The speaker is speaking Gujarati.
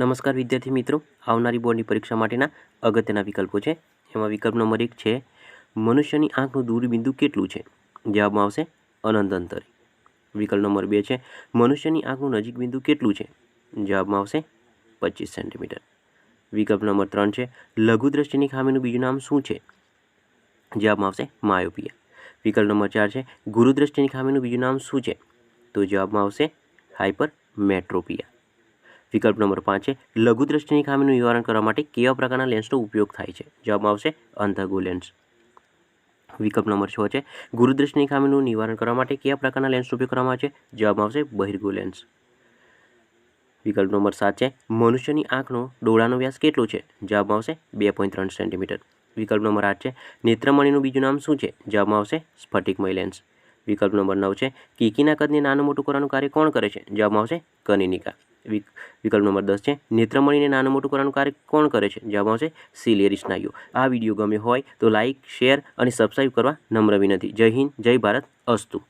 નમસ્કાર વિદ્યાર્થી મિત્રો. આવનારી બોર્ડની પરીક્ષા માટેના અગત્યના વિકલ્પો છે. એમાં વિકલ્પ નંબર એક છે, મનુષ્યની આંખનું દૂરબિંદુ કેટલું છે? જવાબમાં આવશે અનંત અંતરે. વિકલ્પ નંબર બે છે, મનુષ્યની આંખનું નજીક બિંદુ કેટલું છે? જવાબમાં આવશે પચીસ સેન્ટીમીટર. વિકલ્પ નંબર ત્રણ છે લઘુ દ્રષ્ટિની ખામીનું બીજું નામ શું છે? જવાબમાં આવશે માયોપિયા. વિકલ્પ નંબર ચાર છે, ગુરુદ્રષ્ટિની ખામીનું બીજું નામ શું છે? તો જવાબમાં આવશે હાઇપર મેટ્રોપિયા વિકલ્પ નંબર પાંચ છે લઘુ દ્રષ્ટિની ખામીનું નિવારણ કરવા માટે કેવા પ્રકારના લેન્સનો ઉપયોગ થાય છે? જવાબમાં આવશે અંધગો લેન્સ વિકલ્પ નંબર છ છે, ગુરુદ્રષ્ટિની ખામીનું નિવારણ કરવા માટે કયા પ્રકારના લેન્સનો ઉપયોગ કરવામાં આવે છે? જવાબમાં આવશે બહિર્ગો લેન્સ વિકલ્પ નંબર સાત છે, મનુષ્યની આંખનો ડોળાનો વ્યાસ કેટલો છે? જવાબમાં આવશે બે પોઈન્ટ ત્રણ સેન્ટીમીટર. વિકલ્પ નંબર આઠ છે, નેત્રમણીનું બીજું નામ શું છે? જવાબમાં આવશે સ્ફટિકમય લેન્સ વિકલ્પ નંબર નવ છે, કીકીના કદને નાનું મોટું કરવાનું કાર્ય કોણ કરે છે? જવાબમાં આવશે કનિનિકા. વિકલ્પ નંબર દસ છે. નેત્રમણીને નાનું મોટું કરવાનું કાર્ય કોણ કરે છે? જવાબ આવશે સિલિયરી સ્નાયુઓ આ વીડિયો ગમ્યો હોય તો લાઇક શેર અને સબસ્ક્રાઈબ કરવા નમ્ર વિનંતી. જય હિન્દ, જય ભારત, અસ્તુ.